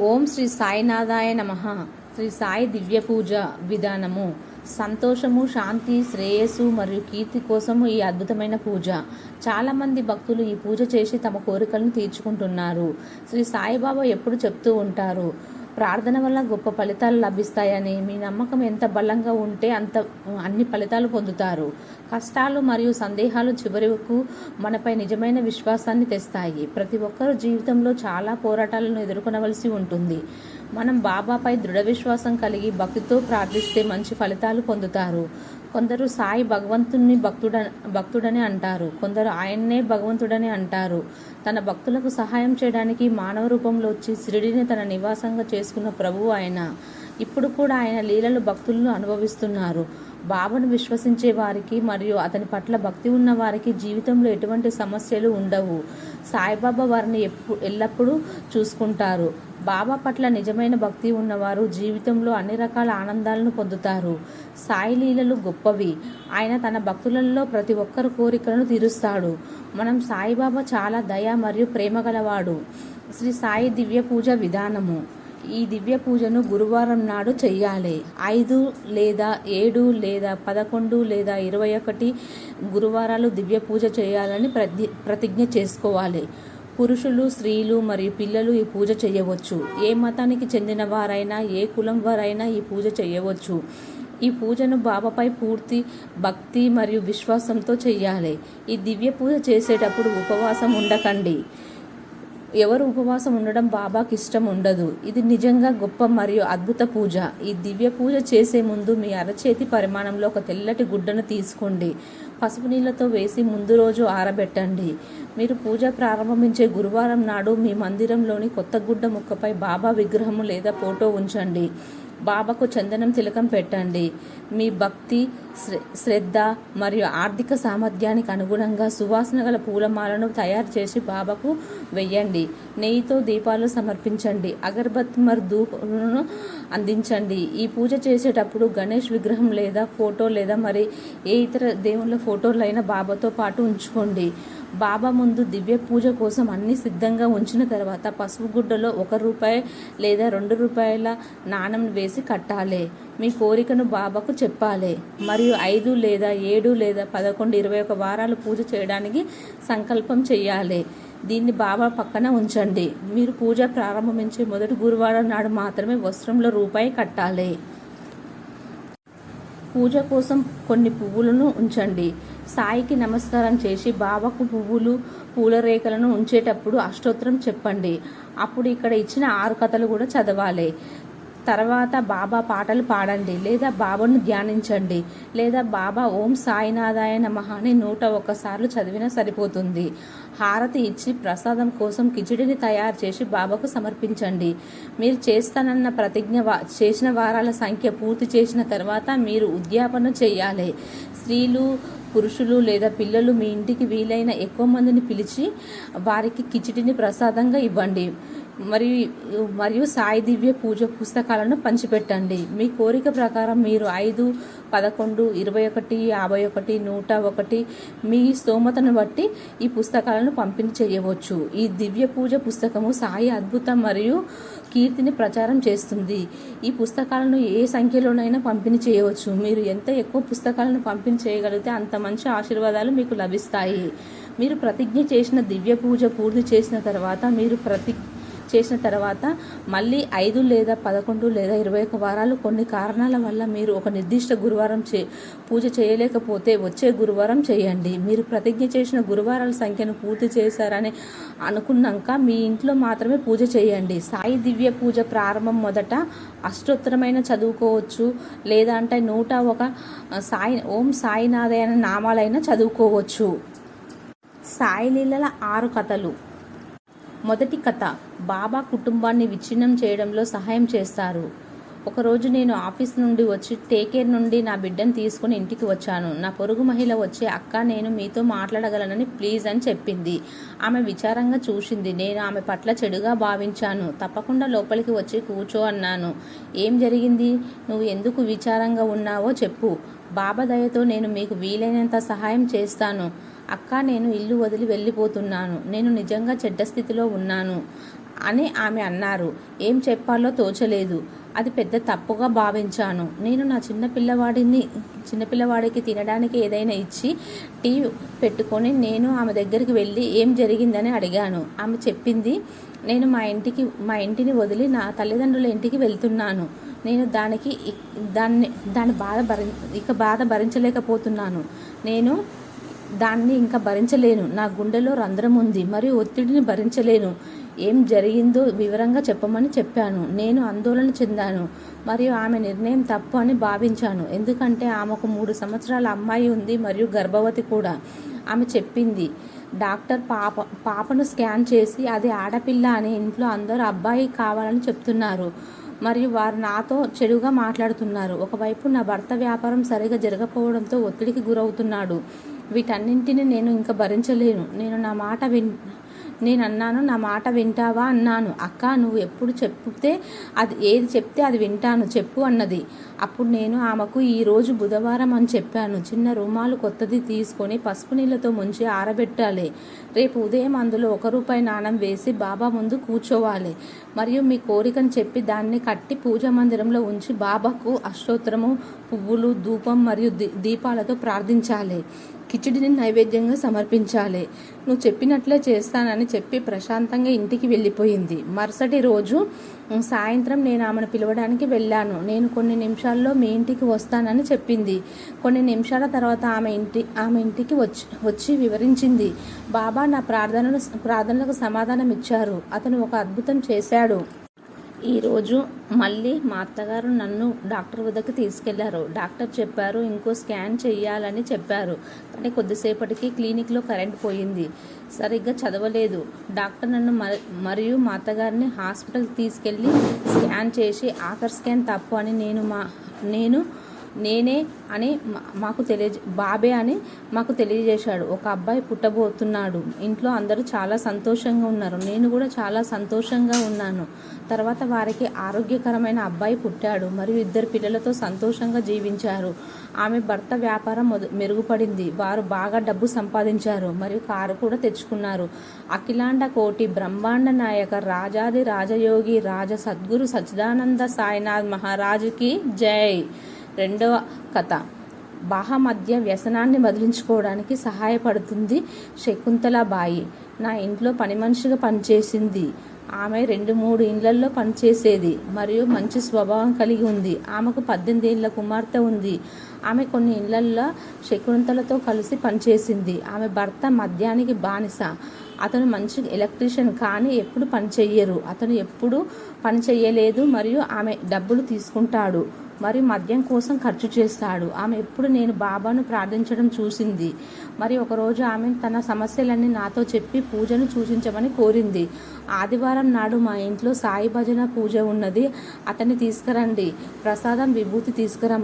ఓం శ్రీ సాయినాథాయ నమ. శ్రీ సాయి దివ్య పూజ విధానము. సంతోషము శాంతి శ్రేయస్సు మరియు కీర్తి కోసము ఈ అద్భుతమైన పూజ. చాలామంది భక్తులు ఈ పూజ చేసి తమ కోరికలను తీర్చుకుంటున్నారు. శ్రీ సాయిబాబా ఎప్పుడు చెప్తూ ఉంటారు ప్రార్థన వల్ల గొప్ప ఫలితాలు లభిస్తాయని మీ నమ్మకం ఎంత బలంగా ఉంటే అంత అన్ని ఫలితాలు పొందుతారు. కష్టాలు మరియు సందేహాలు చివరకు మనపై నిజమైన విశ్వాసాన్ని తెస్తాయి. ప్రతి ఒక్కరు జీవితంలో చాలా పోరాటాలను ఎదుర్కొనవలసి ఉంటుంది. మనం బాబాపై దృఢ విశ్వాసం కలిగి భక్తితో ప్రార్థిస్తే మంచి ఫలితాలు పొందుతారు. కొందరు సాయి భగవంతుని భక్తుడ భక్తుడని అంటారు. కొందరు ఆయన్నే భగవంతుడని అంటారు. తన భక్తులకు సహాయం చేయడానికి మానవ రూపంలో వచ్చి శిరిడిని తన నివాసంగా చేసుకున్న ప్రభువు ఆయన. ఇప్పుడు కూడా ఆయన లీలలు భక్తులను అనుభవిస్తున్నారు. బాబాను విశ్వసించే వారికి మరియు అతని పట్ల భక్తి ఉన్న వారికి జీవితంలో ఎటువంటి సమస్యలు ఉండవు. సాయిబాబా వారిని ఎప్పు ఎల్లప్పుడూ చూసుకుంటారు. బాబా పట్ల నిజమైన భక్తి ఉన్నవారు జీవితంలో అన్ని రకాల ఆనందాలను పొందుతారు. సాయి లీలలు గొప్పవి. ఆయన తన భక్తులలో ప్రతి ఒక్కరు కోరికలను తీరుస్తాడు. మనం సాయిబాబా చాలా దయ మరియు ప్రేమ గలవాడు. శ్రీ సాయి దివ్య పూజ విధానము. ఈ దివ్య పూజను గురువారం నాడు చెయ్యాలి. ఐదు లేదా ఏడు లేదా పదకొండు లేదా ఇరవై ఒకటి గురువారాలు దివ్య పూజ చేయాలని ప్రతి ప్రతిజ్ఞ చేసుకోవాలి. పురుషులు స్త్రీలు మరియు పిల్లలు ఈ పూజ చేయవచ్చు. ఏ మతానికి చెందిన వారైనా ఏ కులం వారైనా ఈ పూజ చేయవచ్చు. ఈ పూజను బాబాపై పూర్తి భక్తి మరియు విశ్వాసంతో చేయాలి ఈ దివ్య పూజ చేసేటప్పుడు ఉపవాసం ఉండకండి. ఎవరు ఉపవాసం ఉండడం బాబాకి ఇష్టం ఉండదు. ఇది నిజంగా గొప్ప మరియు అద్భుత పూజ. ఈ దివ్య పూజ చేసే ముందు మీ అరచేతి పరిమాణంలో ఒక తెల్లటి గుడ్డను తీసుకోండి. పసుపు నీళ్ళతో వేసి ముందు రోజు ఆరబెట్టండి. మీరు పూజ ప్రారంభించే గురువారం నాడు మీ మందిరంలోని కొత్త గుడ్డ ముక్కపై బాబా విగ్రహము లేదా ఫోటో ఉంచండి. బాబాకు చందనం తిలకం పెట్టండి. మీ భక్తి శ్రద్ధ మరియు ఆర్థిక సామర్థ్యానికి అనుగుణంగా సువాసన గల పూలమాలను తయారు చేసి బాబాకు వెయ్యండి. నెయ్యితో దీపాలు సమర్పించండి. అగరబత్తి మరి ధూపను అందించండి. ఈ పూజ చేసేటప్పుడు గణేష్ విగ్రహం లేదా ఫోటో లేదా మరి ఏ ఇతర దేవుళ్ళ ఫోటోలైనా బాబాతో పాటు ఉంచుకోండి. బాబా ముందు దివ్య పూజ కోసం అన్ని సిద్ధంగా ఉంచిన తర్వాత పసుపు గుడ్డలో ఒక రూపాయి లేదా రెండు రూపాయల నాణం వేసి కట్టాలి. మీ కోరికను బాబాకు చెప్పాలి. మరియు ఐదు లేదా ఏడు లేదా పదకొండు ఇరవై ఒక వారాలు పూజ చేయడానికి సంకల్పం చేయాలి దీన్ని బాబా పక్కన ఉంచండి. మీరు పూజ ప్రారంభించే మొదటి గురువారం నాడు మాత్రమే వస్త్రంలో రూపాయి కట్టాలి. పూజ కోసం కొన్ని పువ్వులను ఉంచండి. సాయికి నమస్కారం చేసి బాబాకు పువ్వులు పూల రేఖలను ఉంచేటప్పుడు అష్టోత్తరం చెప్పండి. అప్పుడు ఇక్కడ ఇచ్చిన ఆరు కథలు కూడా చదవాలి. తర్వాత బాబా పాటలు పాడండి లేదా బాబాను ధ్యానించండి లేదా బాబా ఓం సాయినాథాయ నమః అని నూట ఒక్కసార్లు చదివినా సరిపోతుంది. హారతి ఇచ్చి ప్రసాదం కోసం కిచిడిని తయారు చేసి బాబాకు సమర్పించండి. మీరు చేస్తానన్న ప్రతిజ్ఞ చేసిన వారాల సంఖ్య పూర్తి చేసిన తర్వాత మీరు ఉద్యాపన చేయాలి. స్త్రీలు పురుషులు లేదా పిల్లలు మీ ఇంటికి వీలైన ఎక్కువ మందిని పిలిచి వారికి కిచిడిని ప్రసాదంగా ఇవ్వండి. మరియు మరియు సాయి దివ్య పూజ పుస్తకాలను పంచిపెట్టండి. మీ కోరిక ప్రకారం మీరు ఐదు పదకొండు ఇరవై ఒకటి యాభై ఒకటి నూట ఒకటి మీ స్తోమతను బట్టి ఈ పుస్తకాలను పంపిణీ చేయవచ్చు. ఈ దివ్య పూజ పుస్తకము సాయి అద్భుతం మరియు కీర్తిని ప్రచారం చేస్తుంది. ఈ పుస్తకాలను ఏ సంఖ్యలోనైనా పంపిణీ చేయవచ్చు. మీరు ఎంత ఎక్కువ పుస్తకాలను పంపిణీ చేయగలిగితే అంత మంచి ఆశీర్వాదాలు మీకు లభిస్తాయి. మీరు ప్రతిజ్ఞ చేసిన దివ్య పూజ పూర్తి చేసిన తర్వాత మీరు ప్రతి చేసిన తర్వాత మళ్ళీ ఐదు లేదా పదకొండు లేదా ఇరవై ఒక వారాలు కొన్ని కారణాల వల్ల మీరు ఒక నిర్దిష్ట గురువారం చే పూజ చేయలేకపోతే వచ్చే గురువారం చేయండి. మీరు ప్రతిజ్ఞ చేసిన గురువారాల సంఖ్యను పూర్తి చేశారని అనుకున్నాక మీ ఇంట్లో మాత్రమే పూజ చేయండి. సాయి దివ్య పూజ ప్రారంభం మొదట అష్టోత్తరమైన చదువుకోవచ్చు. లేదా అంటే నూట ఒక సాయి ఓం సాయినాథయన నామాలైనా చదువుకోవచ్చు. సాయి లీలల ఆరు కథలు. మొదటి కథ. బాబా కుటుంబాన్ని విచ్ఛిన్నం చేయడంలో సహాయం చేస్తారు. ఒకరోజు నేను ఆఫీస్ నుండి వచ్చి టేకేర్ నుండి నా బిడ్డను తీసుకుని ఇంటికి వచ్చాను. నా పొరుగు మహిళ వచ్చి అక్క నేను మీతో మాట్లాడగలనని ప్లీజ్ అని చెప్పింది. ఆమె విచారంగా చూసింది. నేను ఆమె పట్ల చెడుగా భావించాను. తప్పకుండా లోపలికి వచ్చి కూర్చో అన్నాను. ఏం జరిగింది? నువ్వు ఎందుకు విచారంగా ఉన్నావో చెప్పు. బాబా దయతో నేను మీకు వీలైనంత సహాయం చేస్తాను. అక్క నేను ఇల్లు వదిలి వెళ్ళిపోతున్నాను. నేను నిజంగా చెడ్డ స్థితిలో ఉన్నాను అని ఆమె అన్నారు. ఏం చెప్పాలో తోచలేదు. అది పెద్ద తప్పుగా భావించాను. నేను నా చిన్న పిల్లవాడిని చిన్నపిల్లవాడికి తినడానికి ఏదైనా ఇచ్చి టీ పెట్టుకొని నేను ఆమె దగ్గరికి వెళ్ళి ఏం జరిగిందని అడిగాను. ఆమె చెప్పింది నేను మా ఇంటికి మా ఇంటిని వదిలి నా తల్లిదండ్రుల ఇంటికి వెళ్తున్నాను. నేను దానికి దాన్ని దాని బాధ భరి ఇక బాధ భరించలేకపోతున్నాను. నేను దాన్ని ఇంకా భరించలేను. నా గుండెలో రంధ్రం ఉంది మరియు ఒత్తిడిని భరించలేను. ఏం జరిగిందో వివరంగా చెప్పమని చెప్పాను. నేను ఆందోళన చెందాను మరియు ఆమె నిర్ణయం తప్పు అని భావించాను. ఎందుకంటే ఆమెకు మూడు సంవత్సరాల అమ్మాయి ఉంది మరియు గర్భవతి కూడా. ఆమె చెప్పింది డాక్టర్ పాప పాపను స్కాన్ చేసి అది ఆడపిల్ల అని ఇంట్లో అందరూ అబ్బాయి కావాలని చెప్తున్నారు మరియు వారు నాతో చెడుగా మాట్లాడుతున్నారు. ఒకవైపు నా భర్త వ్యాపారం సరిగా జరగకపోవడంతో ఒత్తిడికి గురవుతున్నాడు. వీటన్నింటిని నేను ఇంకా భరించలేను. నేను నా మాట విన్ నేను అన్నాను నా మాట వింటావా అన్నాను. అక్క నువ్వు ఎప్పుడు చెప్తే అది ఏది చెప్తే అది వింటాను చెప్పు అన్నది. అప్పుడు నేను ఆమెకు ఈరోజు బుధవారం అని చెప్పాను. చిన్న రుమాలు కొత్తది తీసుకొని పసుపు నీళ్ళతో ముంచి ఆరబెట్టాలి. రేపు ఉదయం అందులో ఒక రూపాయి నాణం వేసి బాబా ముందు కూర్చోవాలి. మరియు మీ కోరికను చెప్పి దాన్ని కట్టి పూజ మందిరంలో ఉంచి బాబాకు అష్టోత్తరము పువ్వులు ధూపం మరియు దీ- దీపాలతో ప్రార్థించాలి. కిచిడిని నైవేద్యంగా సమర్పించాలి. నువ్వు చెప్పినట్లే చేస్తానని చెప్పి ప్రశాంతంగా ఇంటికి వెళ్ళిపోయింది. మరుసటి రోజు సాయంత్రం నేను ఆమెను పిలవడానికి వెళ్ళాను. నేను కొన్ని నిమిషాల్లో మీ ఇంటికి వస్తానని చెప్పింది. కొన్ని నిమిషాల తర్వాత ఆమె ఇంటి ఆమె ఇంటికి వచ్చి వచ్చి వివరించింది. బాబా నా ప్రార్థనలు ప్రార్థనలకు సమాధానం ఇచ్చారు అతను ఒక అద్భుతం చేశాడు. ఈరోజు మళ్ళీ మా అత్తగారు నన్ను డాక్టర్ వద్దకు తీసుకెళ్ళారు. డాక్టర్ చెప్పారు ఇంకో స్కాన్ చేయాలని చెప్పారు. కానీ కొద్దిసేపటికి క్లినిక్లో కరెంట్ పోయింది. సరిగ్గా చదవలేదు. డాక్టర్ నన్ను మరియు మా అత్తగారిని హాస్పిటల్కి తీసుకెళ్ళి స్కాన్ చేసి ఆఖర్ స్కాన్ తప్పు అని నేను మా నేను నేనే అని మాకు తెలియ బాబే అని మాకు తెలియజేశాడు. ఒక అబ్బాయి పుట్టబోతున్నాడు. ఇంట్లో అందరూ చాలా సంతోషంగా ఉన్నారు. నేను కూడా చాలా సంతోషంగా ఉన్నాను. తర్వాత వారికి ఆరోగ్యకరమైన అబ్బాయి పుట్టాడు. మరియు ఇద్దరు పిల్లలతో సంతోషంగా జీవించారు. ఆమె భర్త వ్యాపారం మెరుగుపడింది. వారు బాగా డబ్బు సంపాదించారు. మరియు కారు కూడా తెచ్చుకున్నారు. అఖిలాండ కోటి బ్రహ్మాండ నాయక రాజాది రాజయోగి రాజ సద్గురు సచ్చిదానంద సాయినాథ్ మహారాజుకి జై. రెండవ కథ. బాహ మధ్య వ్యసనాన్ని వదిలించుకోవడానికి సహాయపడుతుంది శకుంతలాబాయి. నా ఇంట్లో పని మనిషిగా పనిచేసింది. ఆమె రెండు మూడు ఇండ్లల్లో పనిచేసేది. మరియు మంచి స్వభావం కలిగి ఉంది. ఆమెకు పద్దెనిమిది ఏళ్ళ కుమార్తె ఉంది. ఆమె కొన్ని ఇళ్ళల్లో శకుంతలతో కలిసి పనిచేసింది. ఆమె భర్త మద్యానికి బానిస. అతను మంచి ఎలక్ట్రీషియన్ కానీ ఎప్పుడు పని చెయ్యరు అతను ఎప్పుడు పని చెయ్యలేదు మరియు ఆమె డబ్బులు తీసుకుంటాడు. మరియు మద్యం కోసం ఖర్చు చేస్తాడు. ఆమె ఎప్పుడు నేను బాబాను ప్రార్థించడం చూసింది. మరి ఒకరోజు ఆమె తన సమస్యలన్నీ నాతో చెప్పి పూజను సూచించమని కోరింది. ఆదివారం నాడు మా ఇంట్లో సాయి భజన పూజ ఉన్నది. అతన్ని తీసుకురండి. ప్రసాదం విభూతి తీసుకురా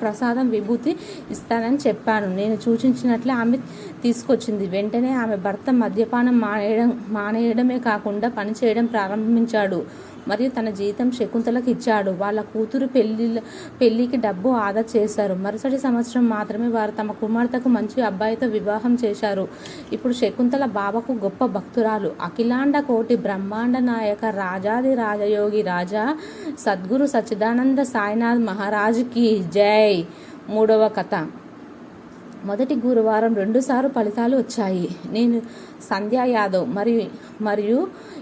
ప్రసాదం విభూతి ఇస్తానని చెప్పాను. నేను సూచించినట్లే ఆమె తీసుకొచ్చింది. వెంటనే ఆమె భర్త మద్యపానం మానేయడం మానేయడమే కాకుండా పని చేయడం ప్రారంభించాడు. మరియు తన జీతం శకుంతలకు ఇచ్చాడు. వాళ్ళ కూతురు పెళ్ళి పెళ్ళికి డబ్బు ఆదా చేశారు. మరుసటి సంవత్సరం మాత్రమే వారు తమ కుమార్తెకు మంచి అబ్బాయితో వివాహం చేశారు. ఇప్పుడు శకుంతల బాబాకు గొప్ప భక్తురాలు. అఖిలాండ కోటి బ్రహ్మాండ నాయక రాజాది రాజయోగి రాజా సద్గురు సచ్చిదానంద సాయినాథ్ మహారాజుకి జై. మూడవ కథ. మొదటి గురువారం రెండుసార్లు ఫలితాలు వచ్చాయి. నేను సంధ్యా యాదవ్ మరియు మరియు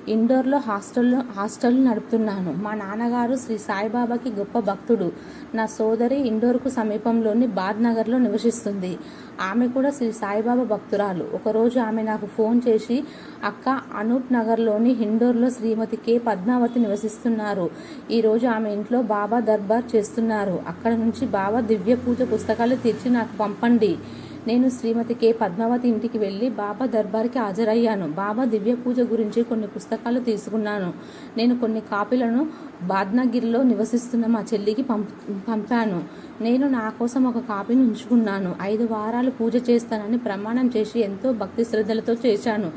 ఇండోర్లో హాస్టల్లో హాస్టల్ నడుపుతున్నాను. మా నాన్నగారు శ్రీ సాయిబాబాకి గొప్ప భక్తుడు. నా సోదరి ఇండోర్కు సమీపంలోని బాద్ నగర్లో నివసిస్తుంది. ఆమె కూడా శ్రీ సాయిబాబా భక్తురాలు. ఒకరోజు ఆమె నాకు ఫోన్ చేసి అక్క అనూప్ నగర్లోని ఇండోర్లో శ్రీమతి కె. పద్మావతి నివసిస్తున్నారు. ఈరోజు ఆమె ఇంట్లో బాబా దర్బార్ చేస్తున్నారు. అక్కడ నుంచి బాబా దివ్య పూజ పుస్తకాలు తెచ్చి నాకు పంపండి. నేను శ్రీమతి కె. పద్మావతి ఇంటికి వెళ్ళి బాబా దర్బార్కి హాజరయ్యాను. బాబా దివ్య పూజ గురించి కొన్ని పుస్తకాలు తీసుకున్నాను. నేను కొన్ని కాపీలను బాద్నగిరిలో నివసిస్తున్న మా చెల్లికి పంప్ పంపాను. నేను నా కోసం ఒక కాపీని ఉంచుకున్నాను. ఐదు వారాలు పూజ చేస్తానని ప్రమాణం చేసి ఎంతో భక్తి శ్రద్ధలతో చేశాను.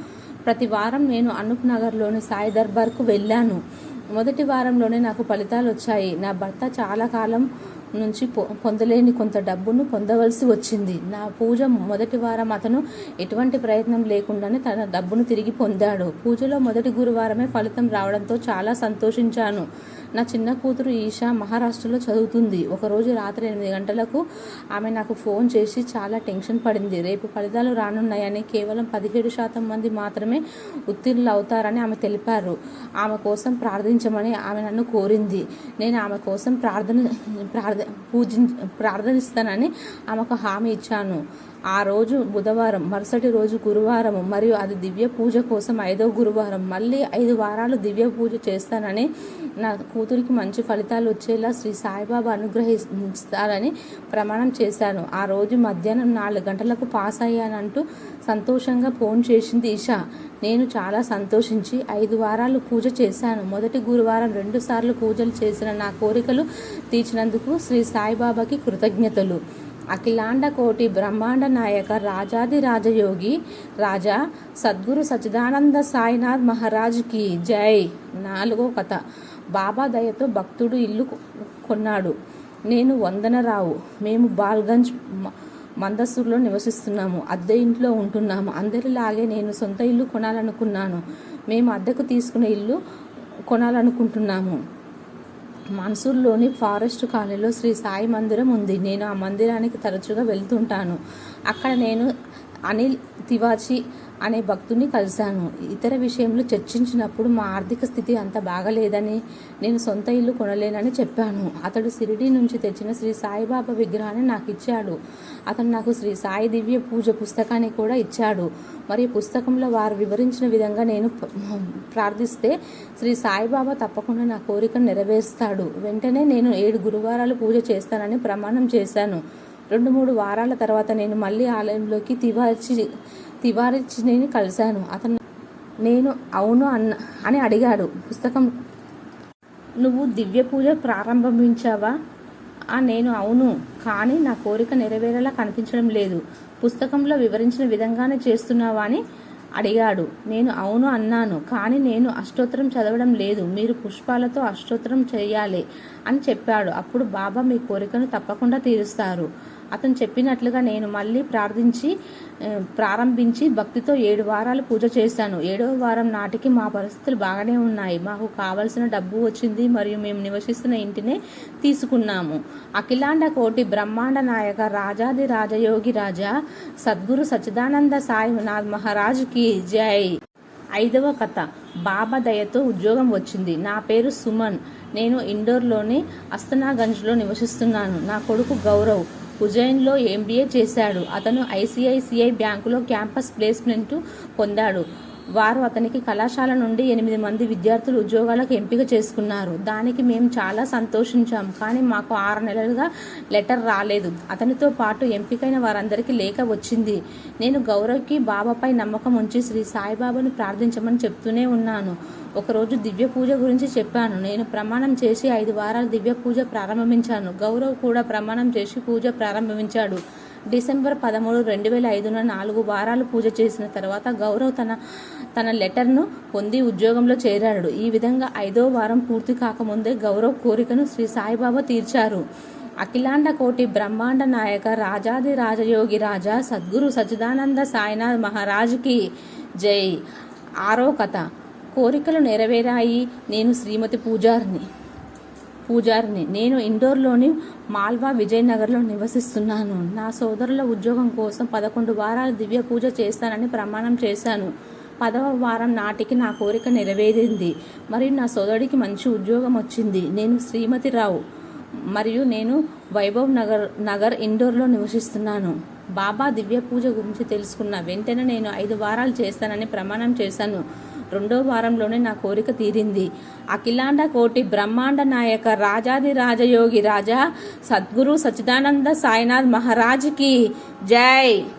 ప్రతి వారం నేను అనూప్ నగర్లోని సాయి దర్బార్కు వెళ్ళాను. మొదటి వారంలోనే నాకు ఫలితాలు వచ్చాయి. నా భర్త చాలా కాలం నుంచి పొ పొందలేని కొంత డబ్బును పొందవలసి వచ్చింది. నా పూజ మొదటి వారం అతను ఎటువంటి ప్రయత్నం లేకుండానే తన డబ్బును తిరిగి పొందాడు. పూజలో మొదటి గురువారమే ఫలితం రావడంతో చాలా సంతోషించాను. నా చిన్న కూతురు ఈషా మహారాష్ట్రలో చదువుతుంది. ఒకరోజు రాత్రి ఎనిమిది గంటలకు ఆమె నాకు ఫోన్ చేసి చాలా టెన్షన్ పడింది. రేపు ఫలితాలు రానున్నాయని కేవలం పదిహేడు శాతం మంది మాత్రమే ఉత్తీర్ణులు అవుతారని ఆమె తెలిపారు. ఆమె కోసం ప్రార్థించమని ఆమె నన్ను కోరింది. నేను ఆమె కోసం ప్రార్థన ప్రార్థ పూజి ప్రార్థనిస్తానని ఆమెకు హామీ ఇచ్చాను. ఆ రోజు బుధవారం మరుసటి రోజు గురువారం మరియు అది దివ్య పూజ కోసం ఐదో గురువారం. మళ్ళీ ఐదు వారాలు దివ్య పూజ చేస్తానని నా కూతురికి మంచి ఫలితాలు వచ్చేలా శ్రీ సాయిబాబా అనుగ్రహిస్తారని ప్రమాణం చేశాను. ఆ రోజు మధ్యాహ్నం నాలుగు గంటలకు పాస్ అయ్యానంటూ సంతోషంగా ఫోన్ చేసింది ఇషా నేను చాలా సంతోషించి ఐదు వారాలు పూజ చేశాను. మొదటి గురువారం రెండు సార్లు పూజలు చేసిన నా కోరికలు తీర్చినందుకు శ్రీ సాయిబాబాకి కృతజ్ఞతలు. అఖిలాండ కోటి బ్రహ్మాండ నాయక రాజాది రాజయోగి రాజా సద్గురు సచిదానంద సాయినాథ్ మహారాజ్కి జై. నాలుగో కథ. బాబా దయతో భక్తుడు ఇల్లు కొన్నాడు. నేను వందనరావు. మేము బాల్గంజ్ మందస్సులో మందసూర్లో నివసిస్తున్నాము. అద్దె ఇంట్లో ఉంటున్నాము. అందరిలాగే నేను సొంత ఇల్లు కొనాలనుకున్నాను. మేము అద్దెకు తీసుకున్న ఇల్లు కొనాలనుకుంటున్నాము. మన్సూర్లోని ఫారెస్ట్ కాలనీలో శ్రీ సాయి మందిరం ఉంది. నేను ఆ మందిరానికి తరచుగా వెళ్తుంటాను. అక్కడ నేను అనిల్ తివాచి అనే భక్తుని కలిశాను. ఇతర విషయంలో చర్చించినప్పుడు మా ఆర్థిక స్థితి అంత బాగలేదని నేను సొంత ఇల్లు కొనలేనని చెప్పాను. అతడు సిరిడి నుంచి తెచ్చిన శ్రీ సాయిబాబా విగ్రహాన్ని నాకు ఇచ్చాడు. అతను నాకు శ్రీ సాయి దివ్య పూజ పుస్తకాన్ని కూడా ఇచ్చాడు. మరియు పుస్తకంలో వారు వివరించిన విధంగా నేను ప్రార్థిస్తే శ్రీ సాయిబాబా తప్పకుండా నా కోరికను నెరవేరుస్తాడు. వెంటనే నేను ఏడు గురువారాలు పూజ చేస్తానని ప్రమాణం చేశాను. రెండు మూడు వారాల తర్వాత నేను మళ్ళీ ఆలయంలోకి తివాచి తివారిని కలిశాను. అతను నేను అవును అన్న అని అడిగాడు. పుస్తకం నువ్వు దివ్య పూజ ప్రారంభించావా? ఆ నేను అవును. కానీ నా కోరిక నెరవేరేలా కనిపించడం లేదు. పుస్తకంలో వివరించిన విధంగానే చేస్తున్నావా? అని అడిగాడు. నేను అవును అన్నాను. కానీ నేను అష్టోత్తరం చదవడం లేదు. మీరు పుష్పాలతో అష్టోత్తరం చేయాలి అని చెప్పాడు. అప్పుడు బాబా మీ కోరికను తప్పకుండా తీరుస్తారు. అతను చెప్పినట్లుగా నేను మళ్ళీ ప్రార్థించి ప్రారంభించి భక్తితో ఏడు వారాలు పూజ చేశాను. ఏడవ వారం నాటికి మా పరిస్థితులు బాగానే ఉన్నాయి. మాకు కావలసిన డబ్బు వచ్చింది మరియు మేము నివసిస్తున్న ఇంటినే తీసుకున్నాము. అఖిలాండ కోటి బ్రహ్మాండ నాయక రాజాది రాజయోగి రాజా సద్గురు సచిదానంద సాయినాథ్ మహారాజుకి జై. ఐదవ కథ బాబా దయతో ఉద్యోగం వచ్చింది. నా పేరు సుమన్. నేను ఇండోర్లోని అస్తనాగంజ్లో నివసిస్తున్నాను. నా కొడుకు గౌరవ్. ఉజ్జయిన్లో ఎంబీఏ చేశాడు. అతను ఐసిఐసిఐ బ్యాంకులో క్యాంపస్ ప్లేస్మెంట్ పొందాడు. వారు అతనికి కళాశాల నుండి ఎనిమిది మంది విద్యార్థులు ఉద్యోగాలకు ఎంపిక చేసుకున్నారు. దానికి మేము చాలా సంతోషించాం. కానీ మాకు ఆరు నెలలుగా లెటర్ రాలేదు. అతనితో పాటు ఎంపికైన వారందరికీ లేఖ వచ్చింది. నేను గౌరవ్కి బాబాపై నమ్మకం ఉంచి శ్రీ సాయిబాబాను ప్రార్థించమని చెప్తూనే ఉన్నాను. ఒకరోజు దివ్య పూజ గురించి చెప్పాను. నేను ప్రమాణం చేసి ఐదు వారాలు దివ్య పూజ ప్రారంభించాను. గౌరవ్ కూడా ప్రమాణం చేసి పూజ ప్రారంభించాడు. డిసెంబర్ పదమూడు రెండు వేల ఐదున నాలుగు వారాలు పూజ చేసిన తర్వాత గౌరవ్ తన తన లెటర్ను పొంది ఉద్యోగంలో చేరాడు. ఈ విధంగా ఐదో వారం పూర్తి కాకముందే గౌరవ్ కోరికను శ్రీ సాయిబాబా తీర్చారు. అఖిలాండ కోటి బ్రహ్మాండ నాయక రాజాది రాజయోగి రాజా సద్గురు సచిదానంద సాయినాథ్ మహారాజుకి జై. ఆరో కథ. కోరికలు నెరవేరాయి. నేను శ్రీమతి పూజారిని. పూజారిని. నేను ఇండోర్లోని మాల్వా విజయనగర్లో నివసిస్తున్నాను. నా సోదరుల ఉద్యోగం కోసం పదకొండు వారాలు దివ్య పూజ చేస్తానని ప్రమాణం చేశాను. పదవ వారం నాటికి నా కోరిక నెరవేరింది. మరియు నా సోదరుడికి మంచి ఉద్యోగం వచ్చింది. నేను శ్రీమతి రావు. మరియు నేను వైభవ్ నగర్ నగర్ ఇండోర్లో నివసిస్తున్నాను. బాబా దివ్య పూజ గురించి తెలుసుకున్న వెంటనే నేను ఐదు వారాలు చేస్తానని ప్రమాణం చేశాను. రెండో వారంలోనే నా కోరిక తీరింది. అఖిలాండ కోటి బ్రహ్మాండ నాయక రాజాది రాజయోగి రాజా సద్గురు సచిదానంద సాయినాథ్ మహారాజ్కి జై.